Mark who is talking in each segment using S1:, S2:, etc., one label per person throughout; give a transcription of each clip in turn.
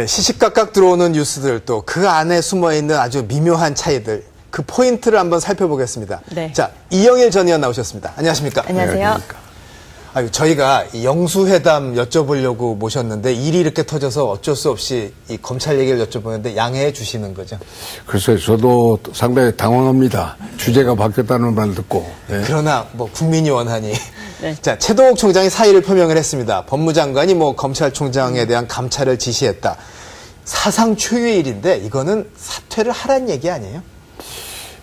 S1: 네, 시시각각 들어오는 뉴스들 또 그 안에 숨어 있는 아주 미묘한 차이들 그 포인트를 한번 살펴보겠습니다.
S2: 네.
S1: 자, 이영일 전 의원 나오셨습니다. 안녕하십니까?
S2: 안녕하세요.
S1: 아유, 저희가 이 영수회담 여쭤보려고 모셨는데 일이 이렇게 터져서 어쩔 수 없이 이 검찰 얘기를 여쭤보는데 양해해 주시는 거죠.
S3: 글쎄요, 저도 상당히 당황합니다. 주제가 바뀌었다는 말 듣고. 예.
S1: 그러나 뭐 국민이 원하니.
S2: 네.
S1: 자, 최동욱 총장이 사의를 표명을 했습니다. 법무장관이 뭐 검찰총장에 대한 감찰을 지시했다. 사상 초유의 일인데 이거는 사퇴를 하란 얘기 아니에요?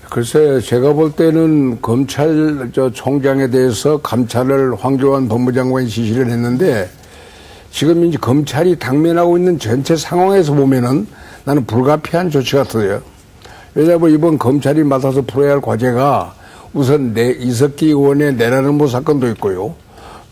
S3: 글쎄, 제가 볼 때는 검찰 저 총장에 대해서 감찰을 황교안 법무장관이 지시를 했는데 지금 이제 검찰이 당면하고 있는 전체 상황에서 보면은 나는 불가피한 조치 같아요. 왜냐하면 이번 검찰이 맡아서 풀어야 할 과제가 우선 내 이석기 의원의 내라는 모 사건도 있고요.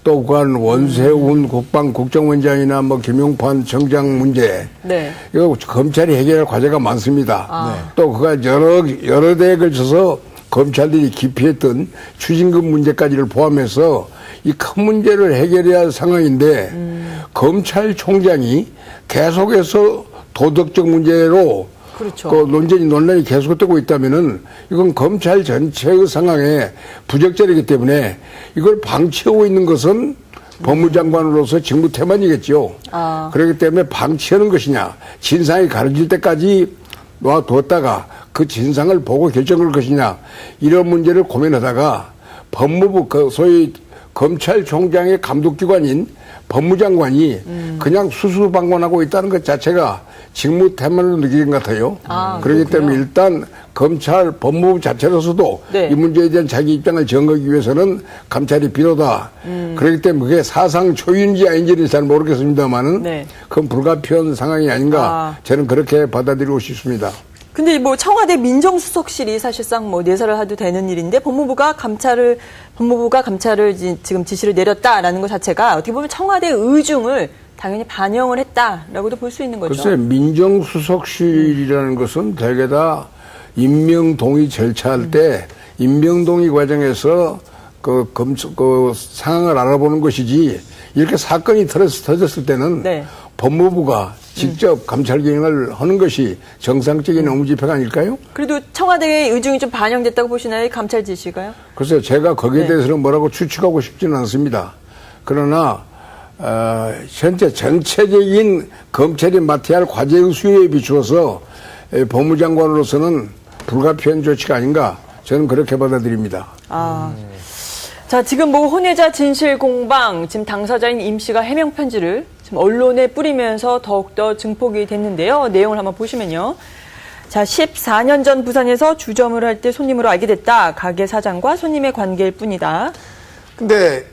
S3: 또 그간 원세훈 국방국정원장이나 뭐 김용판 정장 문제.
S2: 네.
S3: 이거 검찰이 해결할 과제가 많습니다.
S2: 아.
S3: 또 그가 여러 여러 대에 걸쳐서 검찰들이 기피했던 추징금 문제까지를 포함해서 이 큰 문제를 해결해야 할 상황인데
S2: 음.
S3: 검찰총장이 계속해서 도덕적 문제로
S2: 그렇죠.
S3: 그 논쟁이 논란이 계속되고 있다면은 이건 검찰 전체의 상황에 부적절이기 때문에 이걸 방치하고 있는 것은 법무장관으로서 직무 태만이겠죠.
S2: 아.
S3: 그렇기 때문에 방치하는 것이냐, 진상이 가려질 때까지 놔뒀다가 그 진상을 보고 결정할 것이냐, 이런 문제를 고민하다가 법무부, 그 소위 검찰총장의 감독기관인 법무장관이
S2: 음.
S3: 그냥 수수방관하고 있다는 것 자체가 직무 태만으로 느끼는 것 같아요.
S2: 아,
S3: 그렇기
S2: 그렇군요.
S3: 때문에 일단 검찰 법무부 자체로서도
S2: 네.
S3: 이 문제에 대한 자기 입장을 정하기 위해서는 감찰이 필요하다.
S2: 음.
S3: 그렇기 때문에 그게 사상 초유인지 아닌지는 잘 모르겠습니다만은
S2: 네.
S3: 그건 불가피한 상황이 아닌가
S2: 아.
S3: 저는 그렇게 받아들이고 싶습니다.
S2: 근데 뭐 청와대 민정수석실이 사실상 뭐 내사를 해도 되는 일인데 법무부가 감찰을 법무부가 감찰을 지- 지금 지시를 내렸다라는 것 자체가 어떻게 보면 청와대 의중을 당연히 반영을 했다라고도 볼 수 있는 거죠.
S3: 글쎄 민정수석실이라는 것은 대개 다 임명 동의 절차할 때 임명 동의 과정에서 그 검, 그 상황을 알아보는 것이지 이렇게 사건이 터졌, 터졌을 때는
S2: 네.
S3: 법무부가 직접 감찰 기능을 하는 것이 정상적인 업무 집행 아닐까요?
S2: 그래도 청와대의 의중이 좀 반영됐다고 보시나요? 이 감찰 지시가요?
S3: 글쎄요, 제가 거기에
S2: 네.
S3: 대해서는 뭐라고 추측하고 싶지는 않습니다. 그러나 어, 현재 전체적인 검찰이 맡아야 할 과제의 수요에 비추어서 에, 법무장관으로서는 불가피한 조치가 아닌가 저는 그렇게 받아들입니다.
S2: 아. 자, 지금 뭐 혼외자 진실 공방, 지금 당사자인 임 씨가 해명 편지를 언론에 뿌리면서 더욱더 증폭이 됐는데요. 내용을 한번 보시면요. 자, 14년 전 부산에서 주점을 할 때 손님으로 알게 됐다. 가게 사장과 손님의 관계일 뿐이다.
S1: 근데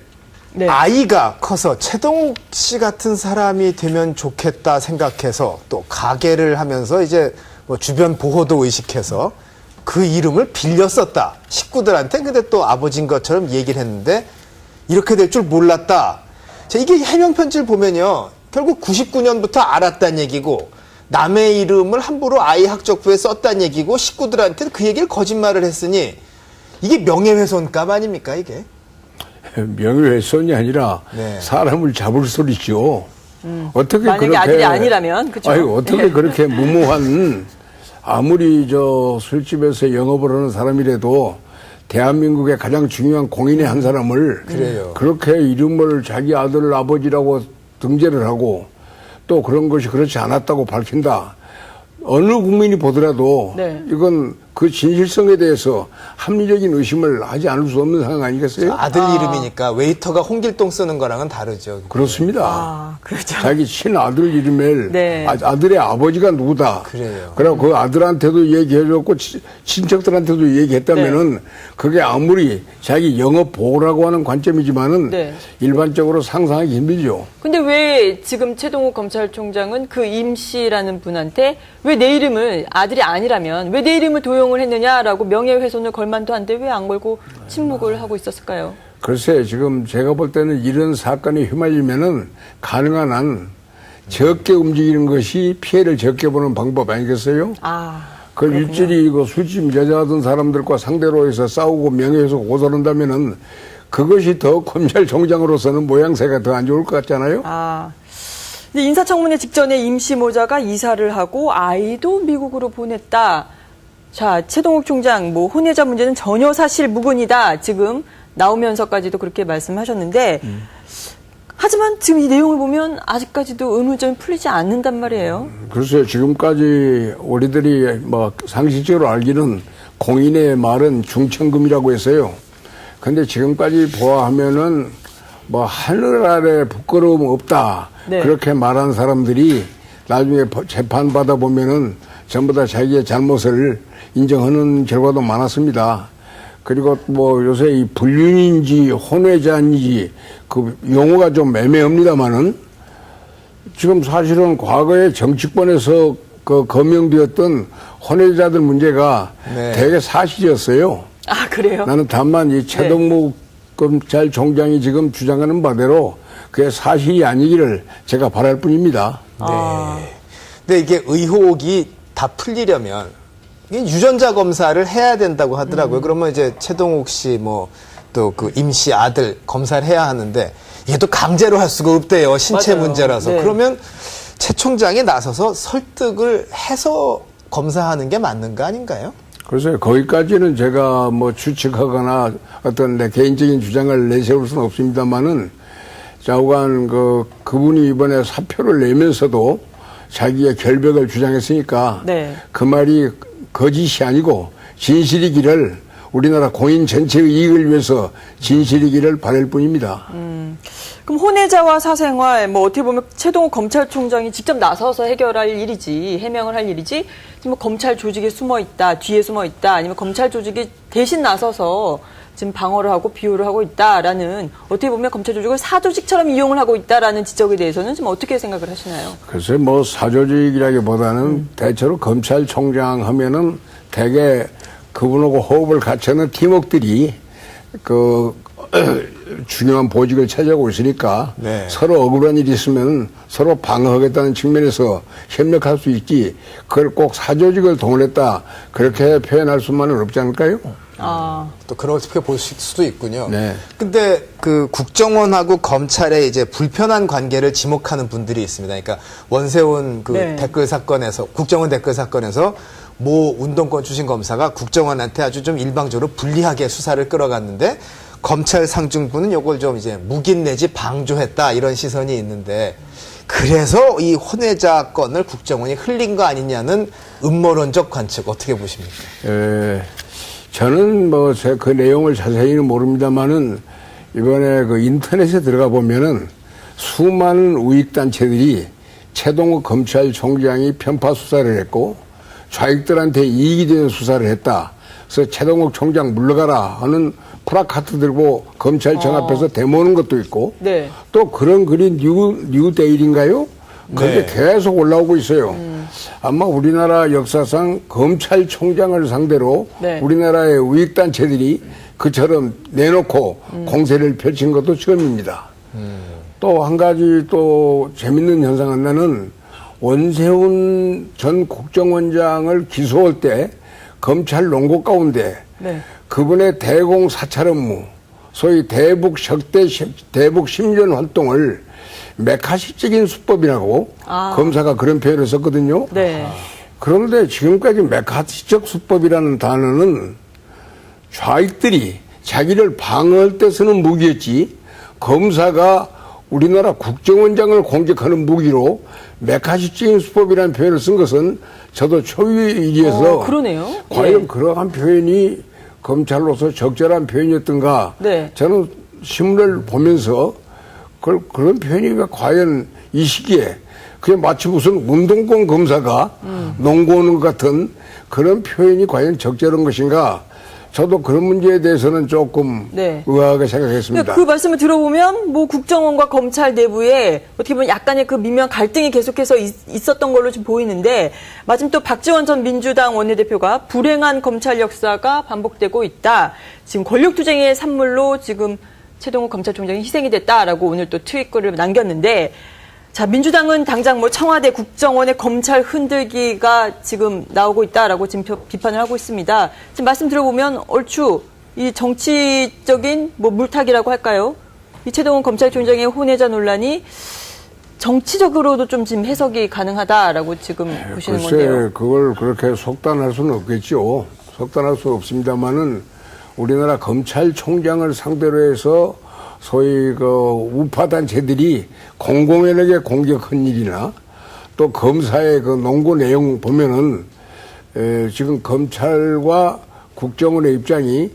S2: 네.
S1: 아이가 커서 최동욱 씨 같은 사람이 되면 좋겠다 생각해서 또 가게를 하면서 이제 뭐 주변 보호도 의식해서 그 이름을 빌려 썼다. 식구들한테 근데 또 아버지인 것처럼 얘기를 했는데 이렇게 될 줄 몰랐다. 자, 이게 해명 편지를 보면요. 결국 99년부터 알았다는 얘기고 남의 이름을 함부로 아이 학적부에 썼다는 얘기고 식구들한테 그 얘기를 거짓말을 했으니 이게 명예훼손감 아닙니까 이게?
S3: 명예훼손이 아니라
S1: 네.
S3: 사람을 잡을 소리죠. 어떻게
S2: 음. 만약에
S3: 그렇게
S2: 아들이 아니라면, 그죠?
S3: 아니 어떻게 그렇게 무모한 아무리 저 술집에서 영업을 하는 사람이라도 대한민국의 가장 중요한 공인의 한 사람을
S1: 그래요.
S3: 그렇게 이름을 자기 아들 아버지라고 등재를 하고 또 그런 것이 그렇지 않았다고 밝힌다. 어느 국민이 보더라도
S2: 네.
S3: 이건 그 진실성에 대해서 합리적인 의심을 하지 않을 수 없는 상황 아니겠어요?
S1: 아들 이름이니까 웨이터가 홍길동 쓰는 거랑은 다르죠.
S3: 그렇습니다.
S2: 아, 그렇죠.
S3: 자기 친아들 이름을
S2: 네.
S3: 아, 아들의 아버지가 누구다.
S1: 그래요.
S3: 그리고 그 아들한테도 얘기해줬고 치- 친척들한테도 얘기했다면은 그게 아무리 자기 영업 보호라고 하는 관점이지만은
S2: 네.
S3: 일반적으로 상상하기 힘들죠.
S2: 근데 왜 지금 최동욱 검찰총장은 그 임 씨라는 분한테 왜 내 이름을 아들이 아니라면 왜 내 이름을 도용 을 했느냐라고 명예훼손을 걸 만도 한데 왜 안 걸고 침묵을 하고 있었을까요?
S3: 글쎄 지금 제가 볼 때는 이런 사건에 휘말리면은 가능한 한 적게 움직이는 것이 피해를 적게 보는 방법 아니겠어요?
S2: 아,
S3: 그 일질이 그 술집 여자하던 사람들과 상대로 해서 싸우고 명예훼손 고소한다면은 그것이 더 검찰 총장으로서는 모양새가 더 안 좋을 것 같잖아요.
S2: 아. 인사청문회 직전에 임시 모자가 이사를 하고 아이도 미국으로 보냈다. 자, 최동욱 총장, 뭐, 혼외자 문제는 전혀 사실 무근이다. 지금 나오면서까지도 그렇게 말씀하셨는데, 하지만 지금 이 내용을 보면 아직까지도 의문점이 풀리지 않는단 말이에요.
S3: 글쎄요, 지금까지 우리들이 뭐 상식적으로 알기는 공인의 말은 중천금이라고 했어요. 근데 지금까지 보아하면은 뭐 하늘 아래 부끄러움 없다.
S2: 네.
S3: 그렇게 말한 사람들이 나중에 버- 재판 받아 보면은 전부 다 자기의 잘못을 인정하는 결과도 많았습니다. 그리고 뭐 요새 이 불륜인지 혼외자인지 그 용어가 좀 애매합니다만은 지금 사실은 과거에 정치권에서 그 거명되었던 혼외자들 문제가
S1: 네.
S3: 대개 사실이었어요.
S2: 아, 그래요?
S3: 나는 다만 이 최동무 검찰총장이 지금 주장하는 바대로 그게 사실이 아니기를 제가 바랄 뿐입니다.
S1: 네. 근데 이게 의혹이 다 풀리려면 유전자 검사를 해야 된다고 하더라고요. 그러면 이제 최동욱 씨 뭐 또 그 임씨 아들 검사를 해야 하는데 이게 또 강제로 할 수가 없대요. 신체
S2: 맞아요.
S1: 문제라서.
S2: 네.
S1: 그러면 최 총장이 나서서 설득을 해서 검사하는 게 맞는 거 아닌가요?
S3: 그래서 거기까지는 제가 뭐 추측하거나 어떤 내 개인적인 주장을 내세울 수는 없습니다만은 좌우간 그 그분이 이번에 사표를 내면서도 자기의 결백을 주장했으니까
S2: 네.
S3: 그 말이 거짓이 아니고 진실이기를 우리나라 공인 전체의 이익을 위해서 진실이기를 바랄 뿐입니다.
S2: 그럼 혼외자와 사생활, 뭐 어떻게 보면 최동욱 검찰총장이 직접 나서서 해결할 일이지, 해명을 할 일이지, 뭐 검찰 조직에 숨어 있다, 뒤에 숨어 있다, 아니면 검찰 조직이 대신 나서서 지금 방어를 하고 비호를 하고 있다라는 어떻게 보면 검찰 조직을 사조직처럼 이용을 하고 있다라는 지적에 대해서는 지금 어떻게 생각을 하시나요?
S3: 글쎄 뭐 사조직이라기보다는 대체로 검찰총장 하면은 대개 그분하고 호흡을 같이 하는 팀워크들이 그 중요한 보직을 차지하고 있으니까
S1: 네.
S3: 서로 억울한 일이 있으면 서로 방어하겠다는 측면에서 협력할 수 있지 그걸 꼭 사조직을 동원했다 그렇게 표현할 수만은 없지 않을까요?
S2: 아,
S1: 또 그렇게 보실 수도 있군요.
S3: 네.
S1: 근데 그 국정원하고 검찰의 이제 불편한 관계를 지목하는 분들이 있습니다. 그러니까 원세훈 그
S2: 네.
S1: 댓글 사건에서 국정원 댓글 사건에서 모 운동권 출신 검사가 국정원한테 아주 좀 일방적으로 불리하게 수사를 끌어갔는데 검찰 상중부는 요걸 좀 이제 묵인 내지 방조했다 이런 시선이 있는데 그래서 이 혼외자 건을 국정원이 흘린 거 아니냐는 음모론적 관측 어떻게 보십니까?
S3: 에, 저는 뭐 그 내용을 자세히는 모릅니다만은 이번에 그 인터넷에 들어가 보면은 수많은 우익단체들이 최동욱 검찰총장이 편파 수사를 했고 좌익들한테 이익이 되는 수사를 했다. 그래서 최동욱 총장 물러가라 하는 프라카트 들고 검찰청 앞에서 데모는 것도 있고
S2: 네.
S3: 또 그런 글이 뉴, 뉴데일인가요? 그게
S1: 네.
S3: 계속 올라오고 있어요. 아마 우리나라 역사상 검찰총장을 상대로
S2: 네.
S3: 우리나라의 우익단체들이 그처럼 내놓고 공세를 펼친 것도 처음입니다. 또한 가지 또 재밌는 현상은 나는 원세훈 전 국정원장을 기소할 때 검찰 논고 가운데
S2: 네.
S3: 그분의 대공 사찰 업무, 소위 대북 적대 심- 대북 심전 활동을 메카시적인 수법이라고
S2: 아.
S3: 검사가 그런 표현을 썼거든요.
S2: 네.
S3: 그런데 지금까지 메카시적 수법이라는 단어는 좌익들이 자기를 방어할 때 쓰는 무기였지 검사가 우리나라 국정원장을 공격하는 무기로 메카시적인 수법이라는 표현을 쓴 것은 저도 초유의 일이어서
S2: 어.
S3: 과연
S2: 예.
S3: 그러한 표현이 검찰로서 적절한 표현이었던가
S2: 네.
S3: 저는 신문을 보면서 그, 그런 표현이 왜 과연 이 시기에 그게 마치 무슨 운동권 검사가
S2: 음.
S3: 농구 오는 것 같은 그런 표현이 과연 적절한 것인가 저도 그런 문제에 대해서는 조금
S2: 네.
S3: 의아하게 생각했습니다.
S2: 근데 그 말씀을 들어보면 뭐 국정원과 검찰 내부에 어떻게 보면 약간의 그 미묘한 갈등이 계속해서 있, 었던 걸로 좀 보이는데 마침 또 박지원 전 민주당 원내대표가 불행한 검찰 역사가 반복되고 있다. 지금 권력투쟁의 산물로 지금 최동욱 검찰총장이 희생이 됐다라고 오늘 또 트윗글을 남겼는데 자, 민주당은 당장 뭐 청와대 국정원의 검찰 흔들기가 지금 나오고 있다라고 지금 표- 비판을 하고 있습니다. 지금 말씀 들어보면 얼추 이 정치적인 뭐 물타기라고 할까요? 이 최동훈 검찰총장의 혼외자 논란이 정치적으로도 좀 지금 해석이 가능하다라고 지금 보시는
S3: 글쎄
S2: 건데요.
S3: 그걸 그렇게 속단할 수는 없겠죠. 속단할 수 없습니다만은 우리나라 검찰총장을 상대로 해서 소위 그 우파 단체들이 공공연하게 공격한 일이나 또 검사의 그 농고 내용 보면은 에, 지금 검찰과 국정원의 입장이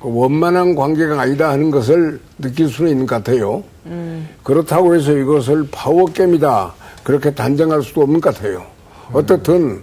S3: 그 원만한 관계가 아니다 하는 것을 느낄 수는 있는 것 같아요. 그렇다고 해서 이것을 파워게임이다 그렇게 단정할 수도 없는 것 같아요. 어떻든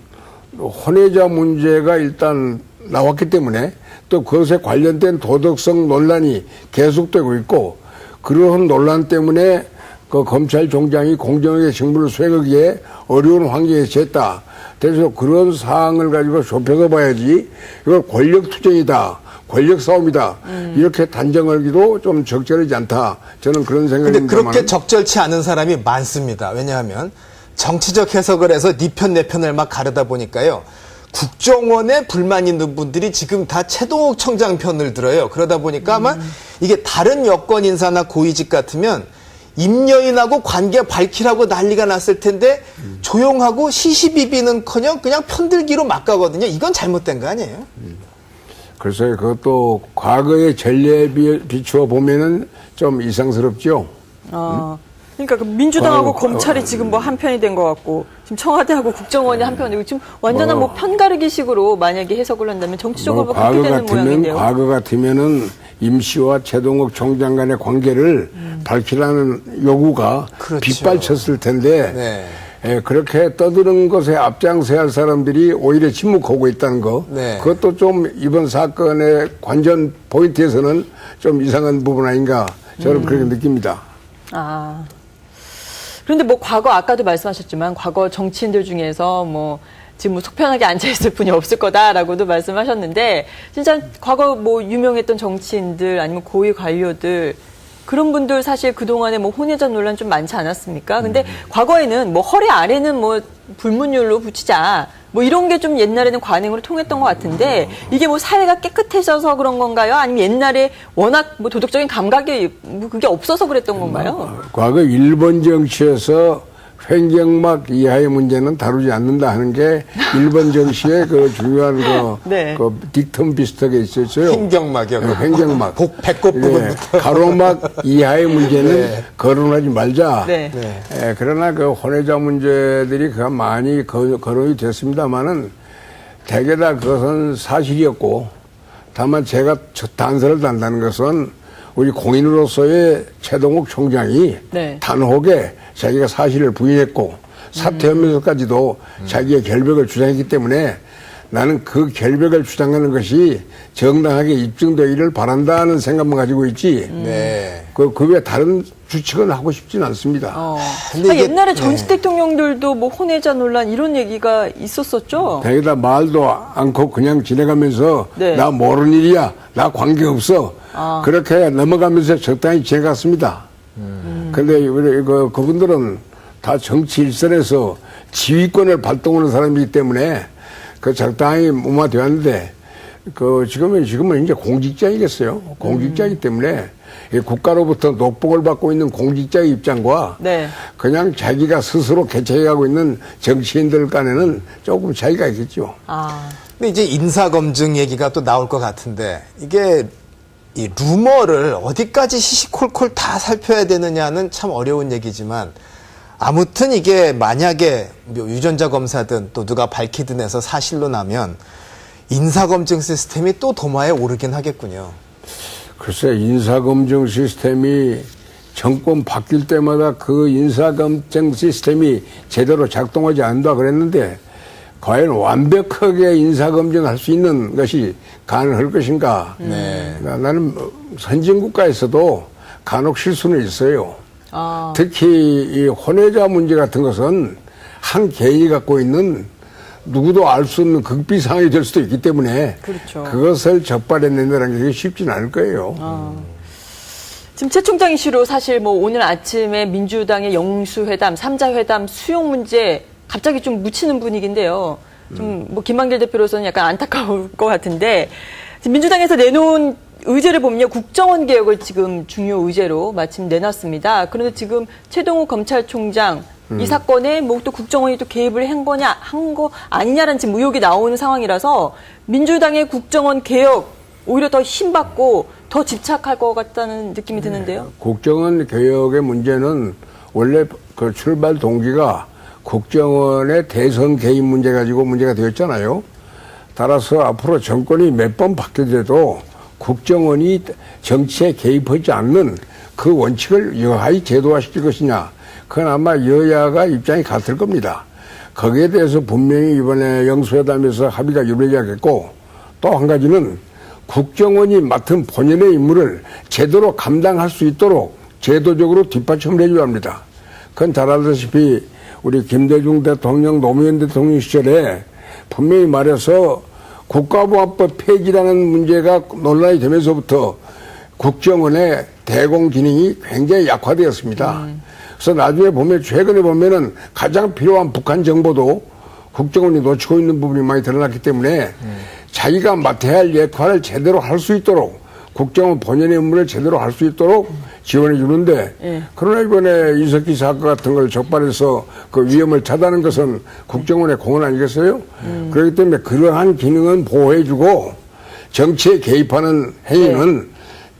S3: 혼외자 문제가 일단 나왔기 때문에 또 그것에 관련된 도덕성 논란이 계속되고 있고 그러한 논란 때문에 그 검찰총장이 공정하게 직무를 수행하기에 어려운 환경에 처했다. 그래서 그런 사항을 가지고 좁혀서 봐야지 이걸 권력 투쟁이다. 권력 싸움이다. 이렇게 단정하기도 좀 적절하지 않다. 저는 그런
S1: 근데
S3: 생각입니다.
S1: 그렇게 적절치 않은 사람이 많습니다. 왜냐하면 정치적 해석을 해서 네 편 내 편을 막 가르다 보니까요. 국정원에 불만 있는 분들이 지금 다 최동욱 청장 편을 들어요. 그러다 보니까 아마 이게 다른 여권 인사나 고위직 같으면 임여인하고 관계 밝히라고 난리가 났을 텐데 조용하고 시시비비는커녕 그냥 편들기로 막 가거든요. 이건 잘못된 거 아니에요?
S3: 글쎄 그것도 과거의 전례에 비- 비추어 보면은 좀 이상스럽죠.
S2: 어, 그러니까 그 민주당하고
S3: 어,
S2: 검찰이 지금 뭐 한편이 된 것 같고 지금 청와대하고 국정원이 한편이고 지금 완전한
S3: 뭐,
S2: 뭐 편가르기식으로 만약에 해석을 한다면 정치적으로 뭐뭐 그렇게
S3: 과거
S2: 되는
S3: 같으면
S2: 모양인데요.
S3: 과거 같으면은 임 씨와 최동욱 총장 간의 관계를 밝히라는 요구가
S1: 그렇죠.
S3: 빗발쳤을 텐데
S1: 네.
S3: 예, 그렇게 떠드는 것에 앞장서야 할 사람들이 오히려 침묵하고 있다는 거
S1: 네.
S3: 그것도 좀 이번 사건의 관전 포인트에서는 좀 이상한 부분 아닌가 저는 그렇게 느낍니다.
S2: 아. 그런데 뭐 과거 아까도 말씀하셨지만 과거 정치인들 중에서 뭐 지금 뭐 속편하게 앉아 있을 분이 없을 거다라고도 말씀하셨는데 진짜 과거 뭐 유명했던 정치인들 아니면 고위 관료들 그런 분들 사실 그동안에 뭐 혼외자 논란 좀 많지 않았습니까? 근데 과거에는 뭐 허리 아래는 뭐 불문율로 붙이자 뭐 이런 게 좀 옛날에는 관행으로 통했던 것 같은데 이게 뭐 사회가 깨끗해져서 그런 건가요? 아니면 옛날에 워낙 뭐 도덕적인 감각이 뭐 그게 없어서 그랬던 건가요?
S3: 과거 일본 정치에서 횡격막 이하의 문제는 다루지 않는다 하는 게 일본 정치의 그 중요한 그,
S2: 네.
S3: 그 딕텀 비슷하게 있었어요.
S1: 횡격막이요.
S3: 네, 횡격막.
S1: 복- 배꼽
S3: 예,
S1: 부분부터.
S3: 가로막 이하의 문제는
S1: 네.
S3: 거론하지 말자.
S2: 네.
S1: 네.
S3: 예, 그러나 그 혼외자 문제들이 그 많이 거, 거론이 됐습니다만은 대개 다 그것은 사실이었고 다만 제가 저- 단서를 단다는 것은 우리 공인으로서의 최동욱 총장이
S2: 네.
S3: 단혹에 자기가 사실을 부인했고 사퇴하면서까지도 자기의 결백을 주장했기 때문에 나는 그 결백을 주장하는 것이 정당하게 입증되기를 바란다는 생각만 가지고 있지.
S1: 네.
S3: 그, 그 외에 다른 추측은 하고 싶진 않습니다.
S2: 어.
S1: 근데
S2: 아,
S1: 이게-
S2: 옛날에 전직
S1: 네.
S2: 대통령들도 뭐 혼외자 논란 이런 얘기가 있었었죠.
S3: 대개다 말도 않고 그냥 지내가면서
S2: 네.
S3: 나 모르는 일이야. 나 관계없어.
S2: 아.
S3: 그렇게 넘어가면서 적당히 지내갔습니다. 근데 우리 그, 그분들은 다 정치 일선에서 지휘권을 발동하는 사람이기 때문에 그 적당히 무마되었는데 그 지금은 지금은 이제 공직자이겠어요. 공직자이기 때문에 이 국가로부터 녹복을 받고 있는 공직자의 입장과
S2: 네.
S3: 그냥 자기가 스스로 개척해가고 있는 정치인들 간에는 조금 차이가 있겠죠.
S2: 아.
S1: 근데 이제 인사 검증 얘기가 또 나올 것 같은데 이게 이 루머를 어디까지 시시콜콜 다 살펴야 되느냐는 참 어려운 얘기지만 아무튼 이게 만약에 뭐 유전자 검사든 또 누가 밝히든 해서 사실로 나면 인사검증 시스템이 또 도마에 오르긴 하겠군요.
S3: 글쎄 인사검증 시스템이 정권 바뀔 때마다 그 인사검증 시스템이 제대로 작동하지 않는다 그랬는데 과연 완벽하게 인사검증할 수 있는 것이 가능할 것인가?
S1: 네.
S3: 나- 나는 뭐 선진국가에서도 간혹 실수는 있어요.
S2: 아.
S3: 특히 이 혼외자 문제 같은 것은 한 개인이 갖고 있는 누구도 알 수 없는 극비 상황이 될 수도 있기 때문에
S2: 그렇죠.
S3: 것을 적발해낸다는 게 쉽지는 않을 거예요.
S2: 지금 최 총장 이슈로 사실 뭐 오늘 아침에 민주당의 영수회담, 삼자회담 수용 문제 갑자기 좀 묻히는 분위기인데요. 좀 뭐 김만길 대표로서는 약간 안타까울 것 같은데 지금 민주당에서 내놓은 의제를 보면요. 국정원 개혁을 지금 중요 의제로 마침 내놨습니다. 그런데 지금 최동욱 검찰총장 이 사건에 뭐 또 국정원이 또 개입을 한 거냐, 한 거 아니냐라는 지금 의혹이 나오는 상황이라서 민주당의 국정원 개혁 오히려 더 힘받고 더 집착할 것 같다는 느낌이 드는데요.
S3: 국정원 개혁의 문제는 원래 그 출발 동기가 국정원의 대선 개입 문제 가지고 문제가 되었잖아요. 따라서 앞으로 정권이 몇 번 바뀌더라도 국정원이 정치에 개입하지 않는 그 원칙을 여하히 제도화시킬 것이냐. 그건 아마 여야가 입장이 같을 겁니다. 거기에 대해서 분명히 이번에 영수회담에서 합의가 이루어지겠고 또 한 가지는 국정원이 맡은 본연의 임무를 제대로 감당할 수 있도록 제도적으로 뒷받침을 해줘야 합니다. 그건 잘 알다시피 우리 김대중 대통령, 노무현 대통령 시절에 분명히 말해서 국가보안법 폐지라는 문제가 논란이 되면서부터 국정원의 대공 기능이 굉장히 약화되었습니다. 그래서 나중에 보면 최근에 보면은 가장 필요한 북한 정보도 국정원이 놓치고 있는 부분이 많이 드러났기 때문에 자기가 맡아야 할 역할을 제대로 할 수 있도록 국정원 본연의 업무를 제대로 할 수 있도록 지원해 주는데
S2: 예.
S3: 그러나 이번에 이석기 사건 같은 걸 적발해서 그 위험을 차단하는 것은 국정원의 공헌 아니겠어요? 그렇기 때문에 그러한 기능은 보호해 주고 정치에 개입하는 행위는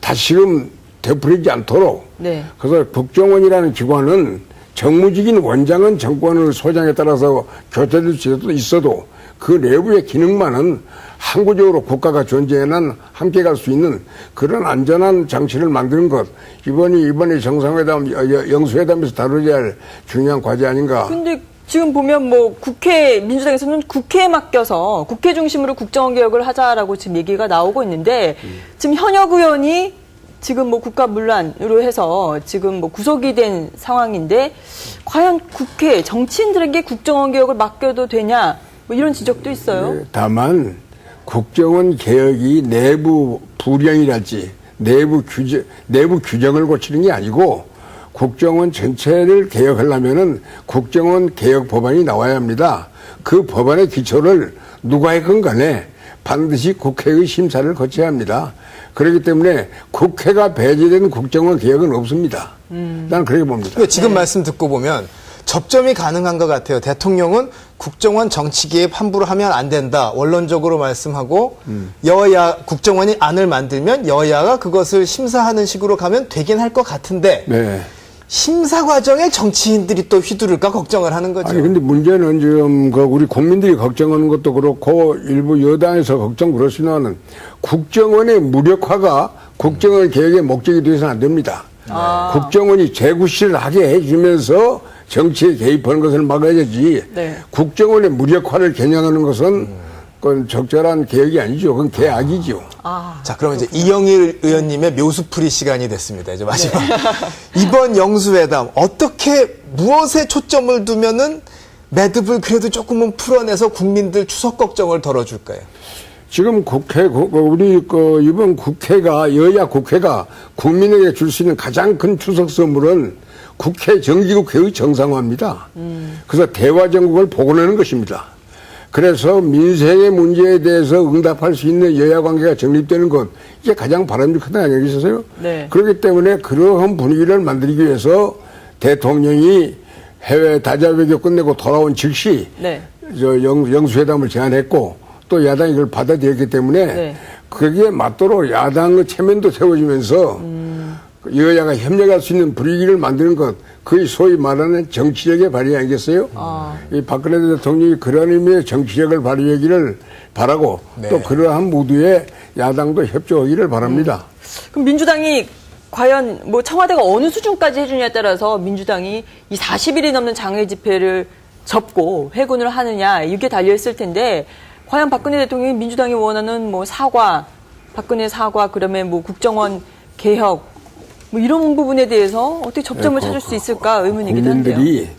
S3: 다시금 되풀이지 않도록
S2: 네.
S3: 그래서 국정원이라는 기관은 정무직인 원장은 정권을 소장에 따라서 교체될 수도 있어도 그 내부의 기능만은 항구적으로 국가가 존재하는 함께 갈 수 있는 그런 안전한 장치를 만드는 것 이번이 이번에 정상회담 영수회담에서 다루어야 할 중요한 과제 아닌가.
S2: 근데 지금 보면 뭐 국회 민주당에서는 국회에 맡겨서 국회 중심으로 국정원 개혁을 하자라고 지금 얘기가 나오고 있는데 지금 현역 의원이 지금 뭐 국가 문란으로 해서 지금 뭐 구속이 된 상황인데 과연 국회 정치인들에게 국정원 개혁을 맡겨도 되냐 뭐 이런 지적도 있어요.
S3: 네, 다만 국정원 개혁이 내부 불량이랄지 내부 규정 내부 규정을 고치는 게 아니고 국정원 전체를 개혁하려면은 국정원 개혁 법안이 나와야 합니다. 그 법안의 기초를 누가 했건 간에 반드시 국회의 심사를 거쳐야 합니다. 그렇기 때문에 국회가 배제된 국정원 개혁은 없습니다. 나는 그렇게 봅니다.
S1: 지금 말씀 듣고 보면 접점이 가능한 것 같아요. 대통령은 국정원 정치 개입 함부로 하면 안 된다. 원론적으로 말씀하고 여야 국정원이 안을 만들면 여야가 그것을 심사하는 식으로 가면 되긴 할 것 같은데
S3: 네.
S1: 심사 과정에 정치인들이 또 휘두를까 걱정을 하는 거죠.
S3: 아니 근데 문제는 지금 그 우리 국민들이 걱정하는 것도 그렇고 일부 여당에서 걱정 그렇지만은 국정원의 무력화가 국정원 개혁의 목적이 되어서는 안 됩니다. 국정원이 재구실을 하게 해주면서 정치에 개입하는 것을 막아야지.
S2: 네.
S3: 국정원의 무력화를 겨냥하는 것은 그건 적절한 개혁이 아니죠. 그건 개악이죠.
S2: 아,
S1: 자, 그럼 이제 이영일 의원님의 묘수풀이 시간이 됐습니다. 이제 마지막. 이번 영수회담, 어떻게, 무엇에 초점을 두면은 매듭을 그래도 조금은 풀어내서 국민들 추석 걱정을 덜어줄까요?
S3: 지금 국회, 우리 그 이번 국회가 여야 국회가 국민에게 줄 수 있는 가장 큰 추석 선물은 국회 정기국회의 정상화입니다. 그래서 대화 정국을 복원하는 것입니다. 그래서 민생의 문제에 대해서 응답할 수 있는 여야 관계가 정립되는 것 이게 가장 바람직한 거 아니겠어요?
S2: 네.
S3: 그렇기 때문에 그러한 분위기를 만들기 위해서 대통령이 해외 다자 외교 끝내고 돌아온 즉시
S2: 네.
S3: 저 영, 영수회담을 제안했고 또 야당이 그걸 받아들였기 때문에
S2: 네.
S3: 거기에 맞도록 야당의 체면도 세워지면서 여야가 협력할 수 있는 분위기를 만드는 것 그의 소위 말하는 정치력의 발휘 아니겠어요? 이 박근혜 대통령이 그런 의미의 정치력을 발휘하기를 바라고
S1: 네.
S3: 또 그러한 무드에 야당도 협조하기를 바랍니다.
S2: 그럼 민주당이 과연 뭐 청와대가 어느 수준까지 해주냐에 따라서 민주당이 이 40일이 넘는 장외 집회를 접고 회군을 하느냐 이게 달려 있을 텐데 과연 박근혜 대통령이 민주당이 원하는 뭐 사과, 박근혜 사과 그러면 뭐 국정원 개혁 뭐 이런 부분에 대해서 어떻게 접점을 찾을 수 있을까 의문이기도 한데요.
S3: 국민들이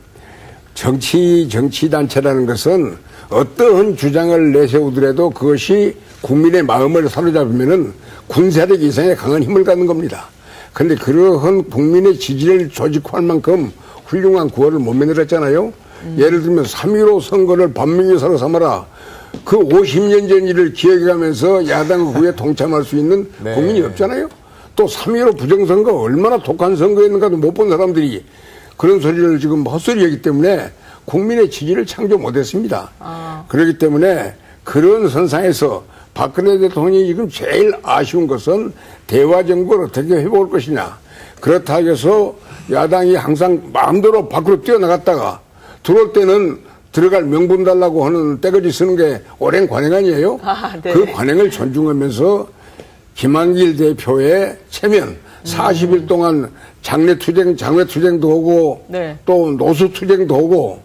S3: 정치 정치 단체라는 것은 어떠한 주장을 내세우더라도 그것이 국민의 마음을 사로잡으면은 군사력 이상의 강한 힘을 갖는 겁니다. 그런데 그러한 국민의 지지를 조직할 만큼 훌륭한 구호를 못 만들었잖아요. 예를 들면 3.15 선거를 반민유사로 삼아라. 그 50년 전 일을 기억해가면서 야당 후에 동참할 수 있는
S1: 네.
S3: 국민이 없잖아요. 또 3.15 부정선거 얼마나 독한 선거였는가도 못 본 사람들이 그런 소리를 지금 헛소리하기 때문에 국민의 지지를 창조 못했습니다. 그렇기 때문에 그런 선상에서 박근혜 대통령이 지금 제일 아쉬운 것은 대화 정부를 어떻게 해볼 것이냐. 그렇다 해서 야당이 항상 마음대로 밖으로 뛰어나갔다가 들어올 때는 들어갈 명분 달라고 하는 떼거지 쓰는 게 오랜 관행 아니에요?
S2: 아, 네.
S3: 그 관행을 존중하면서 김한길 대표의 체면 40일 동안 장례 투쟁, 장외 투쟁도 하고
S2: 네.
S3: 또 노수 투쟁도 하고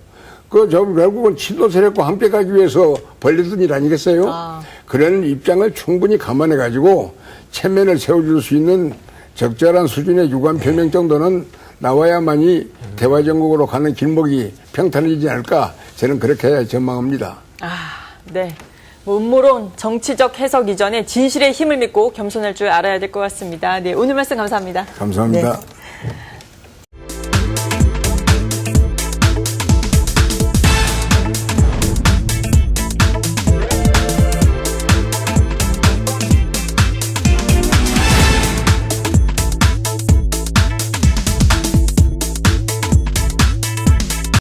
S3: 그저 결국은 친노 세력과 함께 가기 위해서 벌리던 일 아니겠어요?
S2: 아.
S3: 그런 입장을 충분히 감안해 가지고 체면을 세워줄 수 있는 적절한 수준의 유관 표명 정도는 나와야만이 대화 정국으로 가는 길목이 평탄해지지 않을까 저는 그렇게 전망합니다.
S2: 아, 네. 뭐 음모론, 정치적 해석 이전에 진실의 힘을 믿고 겸손할 줄 알아야 될 것 같습니다. 네, 오늘 말씀 감사합니다.
S3: 감사합니다.
S2: 네.